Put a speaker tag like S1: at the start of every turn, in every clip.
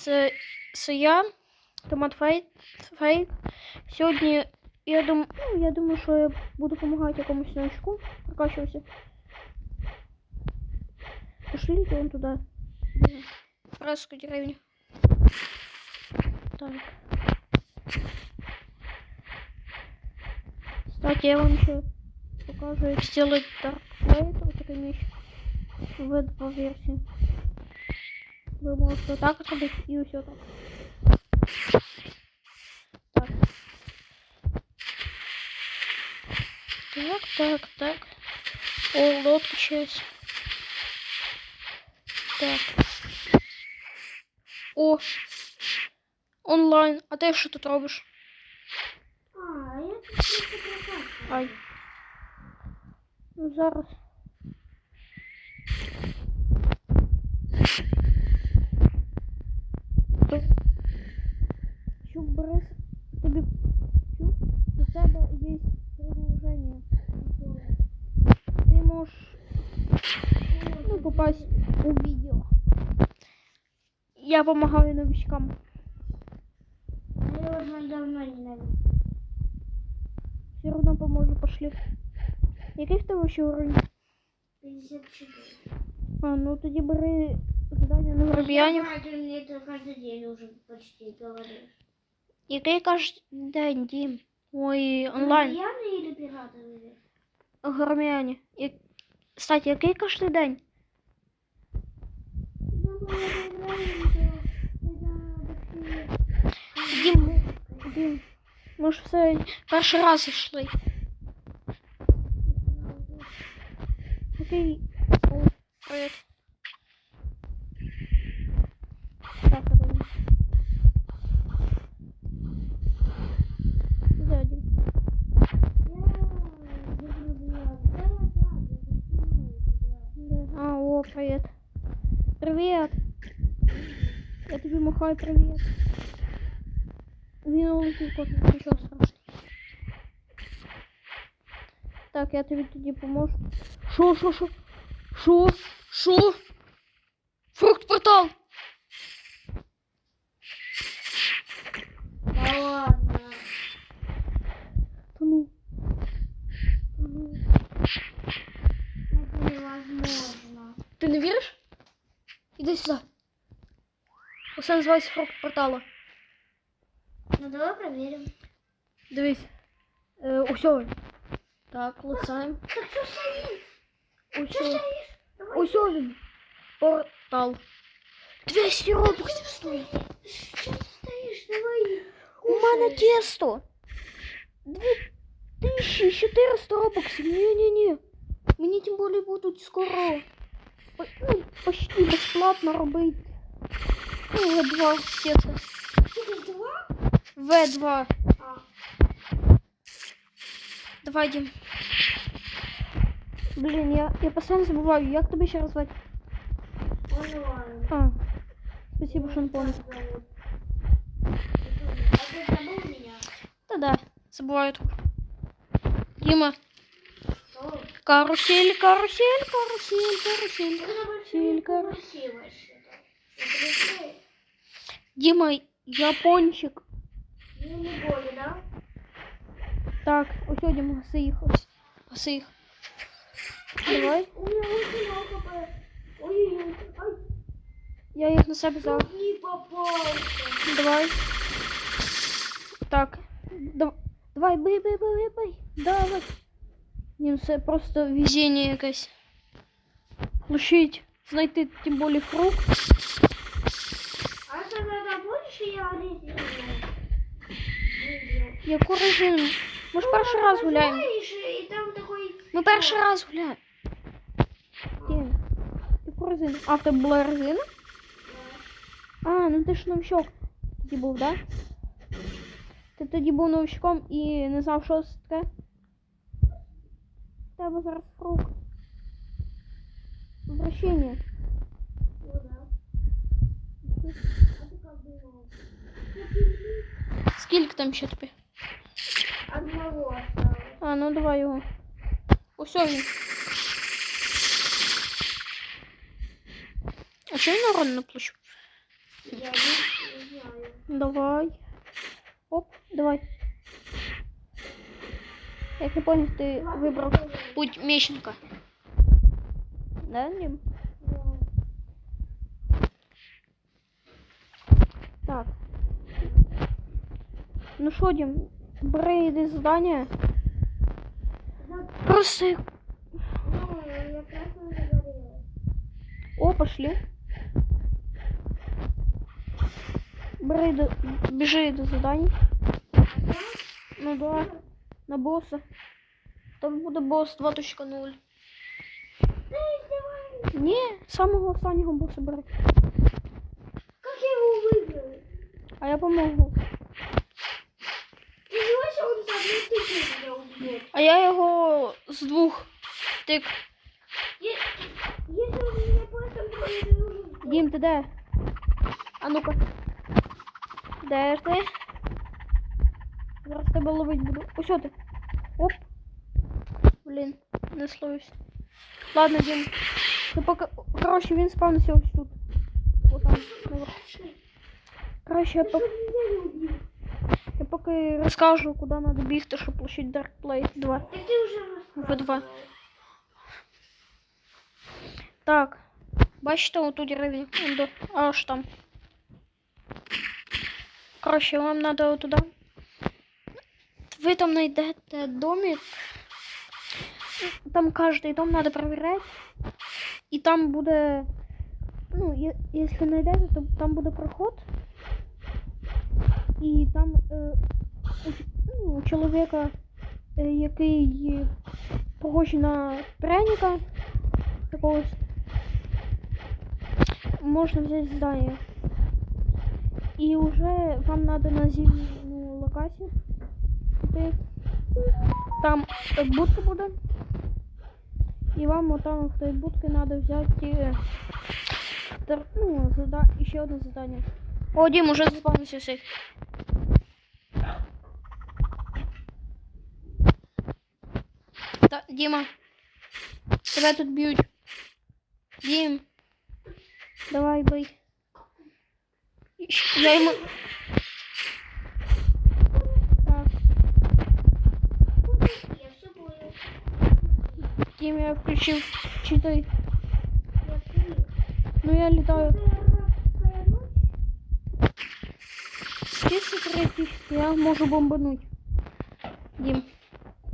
S1: Це, це я, Томат Фейк. Фейк. Сьогодні я думаю, ну, я думаю, що я буду допомагати якомусь новичку прокачуватися. Пошлите вон туда. Фреску деревню. Так. Кстати, я вам еще покажу, как сделать Dark Blade, вот такой меч в V2 версии. Вы можете вот так робити и все так. Так. Так, так, так. О, лодка часть. Так. О. Онлайн. А ти що тут робиш?
S2: А, я тут просто.
S1: Ай. Ну зараз. Я допомагаю новичкам.
S2: Я уже давно не надо.
S1: Все равно поможу, пошли. Який в тебе ще уровень?
S2: 54.
S1: А, ну тоді бери задання на гробіянів.
S2: Я знаю, ты мне это каждый день уже почти говоришь.
S1: Який кажеш день, Дім? Ой, онлайн.
S2: Пьяный или пиратовый?
S1: Громіяні. Я... Кстати, який кожен день? Дім, ми- Дім. Ми ж все перший раз йшли. Який? О, привіт. Так, а де він? Де Дім? Да. А, о, привет. Привет. Я тобі махаю привет. Він улетів кот, нічого страшного. Так, я тобі тоді поможу. Шо, шо, шо? Шо? Шо? Фрукт портал!
S2: Да ладно.
S1: Та ну. Та ну.
S2: Это невозможно.
S1: Ти не віриш? Іди сюди. Оце називається фрукт портала.
S2: Ну давай проверим.
S1: Дивись. Е, усьо. Так, лисаємо.
S2: Так что стоишь? Что
S1: Усьо.
S2: стоишь? Давай.
S1: Усьо він. Портал. 200 робоксів стоїть.
S2: Что ты стоишь? Давай.
S1: У мене тесто. 2400 робоксів. Ні-ні-ні. Мені тим більше будуть скоро. по- Ну, почти безплатно робити. Ну, В2 тесто.
S2: Ты два?
S1: В2.
S2: А.
S1: Давай, Дім. Блін, я, я постійно забуваю, як тебе ще раз звати?
S2: Онлайн.
S1: А, спасибо, що напомнив.
S2: А ты забыл меня?
S1: Та-да, забуваю тут. Діма,
S2: Что?
S1: карусель, карусель, карусель, карусель.
S2: Сильно
S1: Силька.
S2: красивое что-то. Это
S1: Діма, япончик.
S2: Ну, не более, да?
S1: Так, ось Діма, гаси їх, ось. Гаси їх. Давай,
S2: У меня очень мало хп. Ой-ой-ой. Ай,
S1: я їх на себе взяв.
S2: не попался.
S1: Давай. Так. Дав- Давай, бий, бий, бий, бий, бий. Давай. Ні, ну це просто везіння якесь. Лишить, знайти тим більше фрукт.
S2: А тогда больше я резину.
S1: Яку резину? Ми ж перший раз гуляємо.
S2: И там такой...
S1: Ми перший раз гуляємо. Дім, Яку резину? А, в тебе була резина? А, ну ти ж новичок тоді був, да? Ти тоді був новичком і не знав, що це таке? В тебе зараз фрукт. Возвращення.
S2: Ну да. А ты как думал?
S1: Скільки там ще тобі?
S2: Одного осталось.
S1: А, ну давай його. Усьо він. А чого він урон не площу?
S2: Я не знаю.
S1: Давай. Оп, давай. Як я понял, ти вибрав путь мечника. Да, Дім? Так. Ну що, Дім, бери йди задання. Проси.
S2: Я красно загорелась.
S1: О, пошли. Бери до... Біжи до задань. Ну да. На босса. Там буде босс 2.0.
S2: Ты издеваешься?
S1: Ні, самого останнього боса бери.
S2: Как я его выиграю?
S1: А я помогу.
S2: Ты издеваешься, он за одну тысячу меня убьет.
S1: А я його з двох тик.
S2: Е- Если он меня просто убьет, я уже сдохну.
S1: Дім, ти де? А ну-ка. Де ж ти? Зараз тебе ловить буду. Ось що ти. Оп. Блін, не словився. Ладно, Дім. Ти поки. Коротше, він спавнився ось тут. Ось там. наверху. Коротше, я,
S2: Ты
S1: поки розкажу, куди треба бігти, щоб получити Dark Play 2.
S2: Так ты уже
S1: В2.
S2: рассказывал.
S1: Так. Бачите, отут рівень. Он до- Аж там. Коротше, вам треба туди. Ви там знайдете домик. Там кожний дом треба перевіряти. І там буде. Ну, є- якщо знайдете, то там буде проход. І там е, у, ну, чоловіка, е, який похожий на пряника якогось. Можна взяти здання. І вже вам треба на зимню локацію. Там будка буде. І вам отам в той будці треба взяти е, ну, зада... ще одне задання. О, Дім, уже заспавнився все. Та, Діма, тебе тут б'ють. Дім. Давай бий. Щ- Я йому. Так,
S2: Я все понял.
S1: Дім, я включив читай.
S2: Я понял.
S1: Ну я літаю. 10 рейсів, я могу бомбануть. Дим,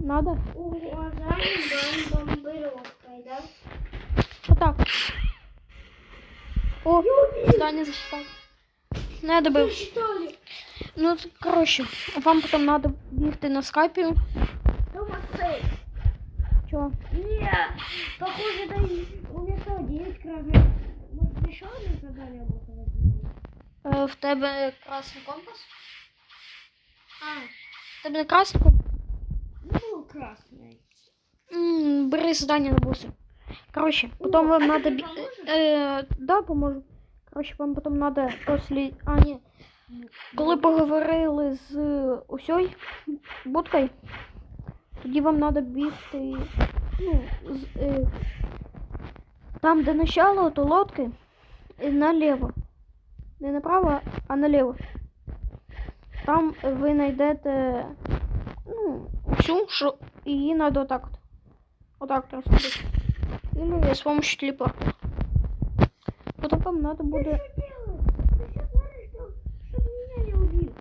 S1: надо?
S2: Уважаем бомбировкой, да?
S1: Вот так. О, здание засчитал. Надо
S2: бы.
S1: Ну, короче, вам потом надо бігти на
S2: скайпе.
S1: Чего?
S2: Не, похоже, да у меня 9 кровей. Может, еще одна задание?
S1: В тебе красний компас?
S2: А,
S1: В тебе не красний компас?
S2: ну, красный.
S1: М, Бери задання на боси. Коротше, потім вам надо
S2: поможеш?
S1: Е, да, поможу. Коротше, вам потім надо послі... А, ні. Коли поговорили з усьою будкою, тоді вам треба бігти. Ну, з, е, там, де начало, то лодки, і наліво. Не направо, а наліво. Там ви знайдете ну, всю, що її треба отак от. Отак от розбити. Или з помощью телепорта. Потім вам надо буде.
S2: Ты что делаешь? Ты что творишь, чтоб, чтоб меня не убил?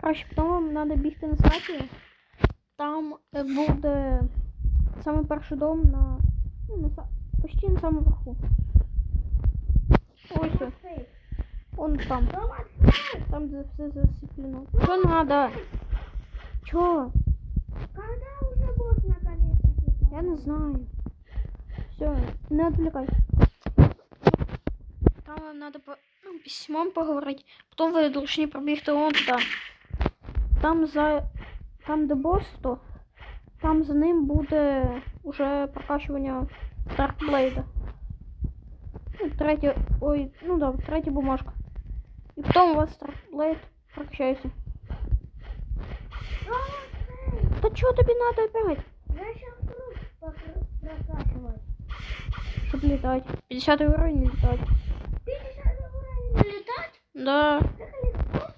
S1: Коротше, потім вам треба бігти на сайті. Там е, буде саме перший дом на. Ну, на са- почти на самому верху. Ось
S2: Дома
S1: він.
S2: сейф.
S1: он там. Там, все засіплено. Що надо? Чо?
S2: Когда уже босс наконец-то?
S1: Я не знаю. Все, не отвлекай. Там надо по ну, письмом поговорить. Потом вы должны пробігти вон туда. Там за там, де босс, то там за ним буде уже прокачування Даркблейда. Ну, третя. Ой, ну да, третя бумажка. І потім у вас Даркблейд прокачається.
S2: Дома сейф.
S1: Та чого тобі надо опять?
S2: Я сейчас круг покр- прокачивать.
S1: Щоб літати. 50 уровень літати.
S2: 50 уровень летать?
S1: Да.
S2: Так легко.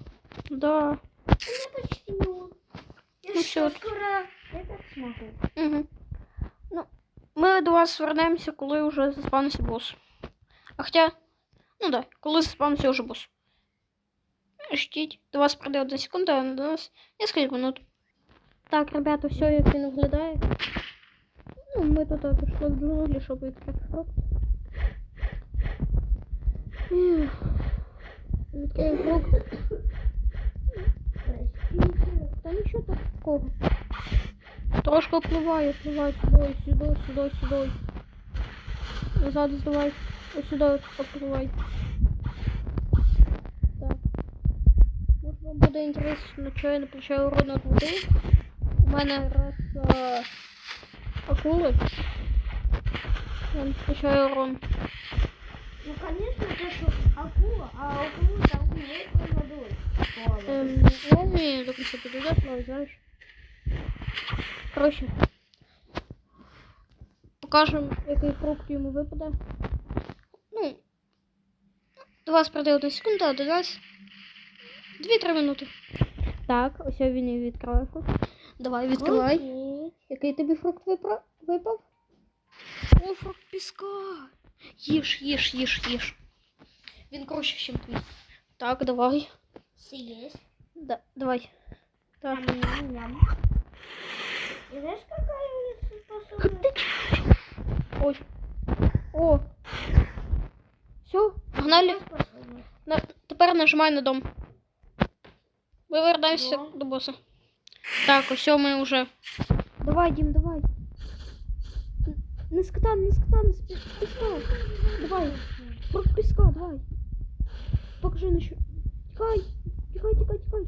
S1: Да.
S2: У меня почти не он. Я
S1: Ну
S2: что,
S1: всё.
S2: скоро этот смогу.
S1: Угу. Ну, ми до вас вернемося, коли вже заспавнився бос. А хоча, ну да, коли заспавнився вже бос. Ждіть, до вас пройде одна секунда, а до нас несколько минут. Так, ребята, все, як він виглядає. Ну, ми тут а, пішли в джунглі, щоб відкрити фрукт. Ех, Відкрив фрукт.
S2: Простите.
S1: Та нічого такого. Трошки впливає, впливає сюди, сюди, сюди, сюди. Назад здавай. Ось сюди попливай. буде інтересно, що я не получаю урон від води. У мене раз а, акули. Я не получаю урон.
S2: Ну, конечно, то, что акула, а акула там умеет под водой. плавать.
S1: Ем, я вмію до кінця підійти, але знаєш. Коротше. Покажемо, який фрукт йому випаде. Ну. До вас пройде одна секунда, а 2-3 минути. Так, ось він і відкриває фрукт. Давай, відкривай.
S2: Окей.
S1: Який тобі фрукт випра- випав? О, фрукт піска. Їж, їж, їж, їж. Він краще, ніж твій. Так, давай.
S2: Съесть.
S1: Да, давай. Так.
S2: Ням-ням-ням. И знаешь, какая у меня способность?
S1: Ой. О. Все, погнали. На... Тепер нажимай на дом. Ми вертаємося
S2: Дом.
S1: до боса. Так, ось ми вже. Давай, Дім, давай. Н- Не з кота, не з кота, не з пі- піска. Давай. Фрукт піска, давай. Покажи на що. Тікай, тікай, тікай, тікай.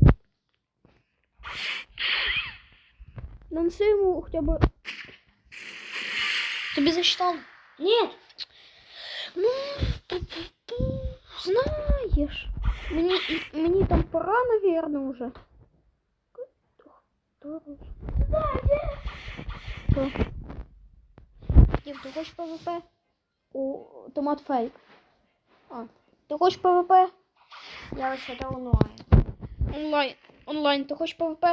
S1: Нанеси йому хоча б. Тобі засчитали?
S2: Нет.
S1: Ну, ту-ту-ту. знаєш, мені, мені там пора, наверное, уже. Що? Дім, ти хочеш ПВП? О, томат фейк. А, ти хочеш ПВП?
S2: Я вообще-то онлайн.
S1: Онлайн. Онлайн, ти хочеш ПВП?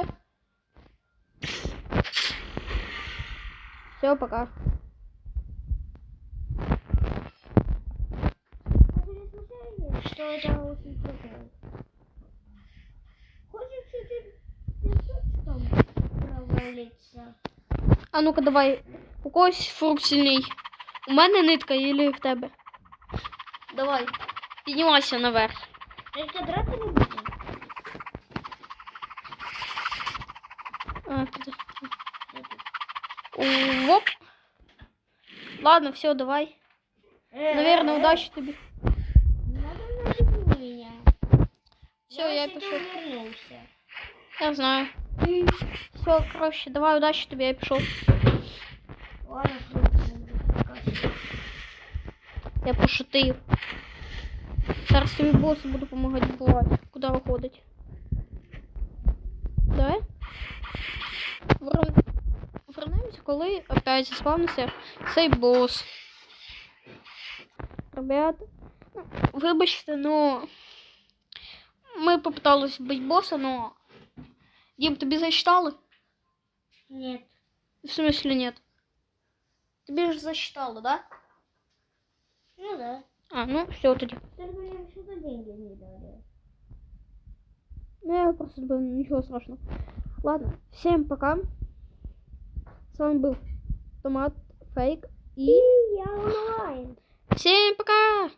S1: Все, пока.
S2: Что это очень круто. Хочешь чуть-чуть песочком провалиться?
S1: А ну-ка давай. У когось фрукт сильний. У мене нитка или в тебе. Давай. Піднімайся наверх.
S2: Только драться не будем.
S1: А, туди. Оп. Ладно, все, давай. Наверное, удачи тобі. Всё, я пішов. Я знаю. Все, короче, давай, удачи тобі, я пішов.
S2: Ладно.
S1: Я пошутив. Зараз тобі босу буду допомагати бувати. Куди виходить? Давай. Вер- Вернемося, коли опять заспавнився цей бос. Ребят, ну, вибачте, ну ми попитались бити боса, но Дім, тобі засчитали?
S2: Нет.
S1: В смысле нет? Тобі ж засчитали, да?
S2: Ну да.
S1: А, ну все тоді.
S2: Только мне вообще-то деньги не дали.
S1: Ну, я просто забыл, ничего страшного. Ладно, всем пока. С вами был Томат Фейк. И
S2: Я онлайн.
S1: всем пока!